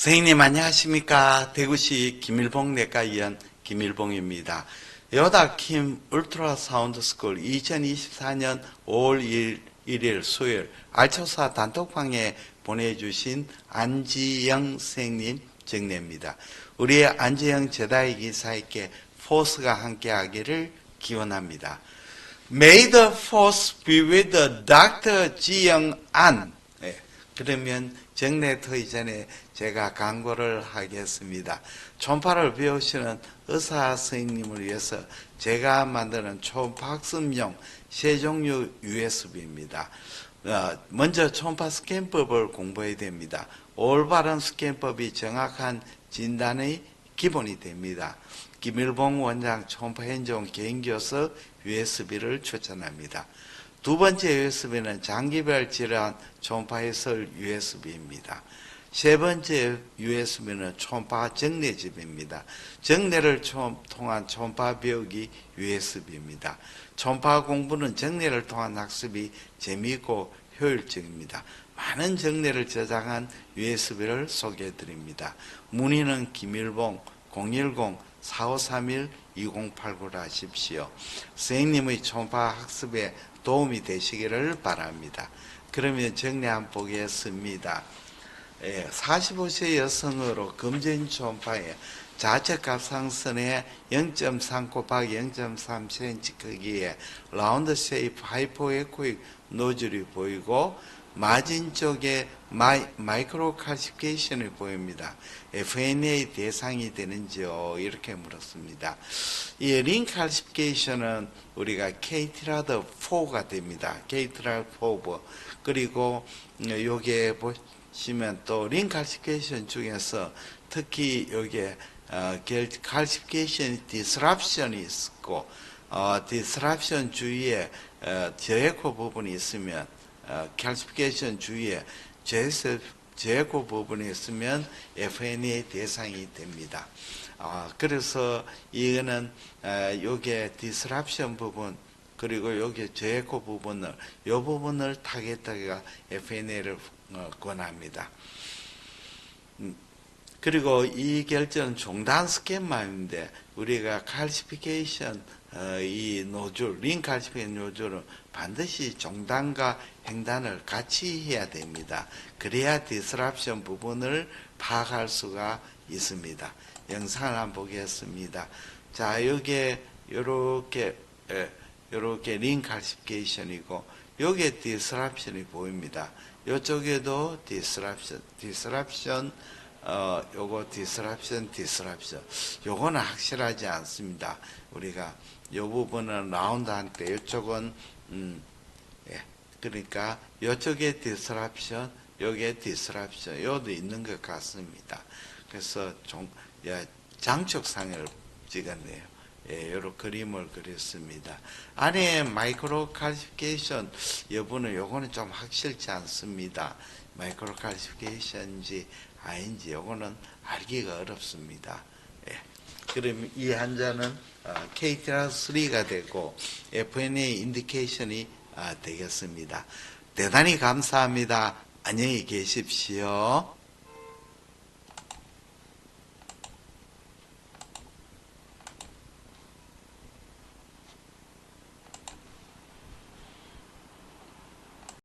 선생님 안녕하십니까 대구시 김일봉 내과 의원 김일봉입니다. 여다킴 울트라사운드 스쿨 2024년 5월 1일 수요일 알초사 단톡방에 보내주신 안지영 선생님 정례입니다. 우리의 안지영 제다의 기사에게 포스가 함께하기를 기원합니다. May the force be with Dr. 지영 안. 네, 그러면 정례 터 이 전에 제가 광고를 하겠습니다. 초음파를 배우시는 의사 선생님을 위해서 제가 만드는 초음파 학습용 세 종류 USB입니다. 어, 먼저 초음파 스캔법을 공부해야 됩니다. 올바른 스캔법이 정확한 진단의 기본이 됩니다. 김일봉 원장 초음파 현종 개인교서 USB를 추천합니다. 두 번째 USB는 장기별 질환 초음파 해설 USB입니다. 세 번째 USB는 초음파 정례집입니다. 정례를 초- 통한 초음파 배우기 USB입니다. 초음파 공부는 정례를 통한 학습이 재미있고 효율적입니다. 많은 정례를 저장한 USB를 소개해 드립니다. 문의는 김일봉 010-4531-2089로 하십시오. 선생님의 초음파 학습에 도움이 되시기를 바랍니다. 그러면 정리 한번 보겠습니다. 예, 45세 여성으로 금전 초음파에 자체 갑상선에 0.3 곱하기 0.3cm 크기의 라운드 쉐이프 하이포에코익 노즐이 보이고 마진 쪽에 마이, 마이크로 칼시피케이션이 보입니다. FNA 대상이 되는지요? 이렇게 물었습니다. 이 링 칼시피케이션은 우리가 케이트라드 4가 됩니다. 케이트라드 4 그리고 요게 보시면 또 링 칼시피케이션 중에서 특히 요게 어, 칼시피케이션 디스랍션이 있고 어, 디스랍션 주위에 어, 저에코 부분이 있으면 어, 칼시피케이션 주위에 제코 부분이 있으면 FNA 대상이 됩니다. 아, 그래서 이거는 어, 요게 디스랍션 부분 그리고 여기 제코 부분을 요 부분을 타겟하기가 FNA를 어, 권합니다. 음, 그리고 이 결정은 종단 스캔만인데 우리가 칼시피케이션 어, 이 노즐, 링 칼시피케이션 노즐은 반드시 종단과 횡단을 같이 해야 됩니다. 그래야 디스랍션 부분을 파악할 수가 있습니다. 영상을 한번 보겠습니다. 자, 여기에 요렇게 예, 요렇게 링 칼시피케이션이고 여기에 디스랍션이 보입니다. 요쪽에도 디스랍션, 디스랍션 어, 요거 디스랍션, 디스랍션. 요거는 확실하지 않습니다. 우리가 요 부분은 라운드 한 때 요쪽은 음, 예. 그러니까 요쪽에 디스랍션, 요게 디스랍션, 요도 있는 것 같습니다. 그래서 좀 야, 장촉상을 찍었네요. 예, 요런 그림을 그렸습니다. 안에 마이크로 칼시피케이션 여부는 요거는 좀 확실치 않습니다. 마이크로 칼시피케이션인지 아닌지 요거는 알기가 어렵습니다. 예. 그럼 이 환자는 어, KTR3가 되고 FNA 인디케이션이 아, 되겠습니다. 대단히 감사합니다. 안녕히 계십시오.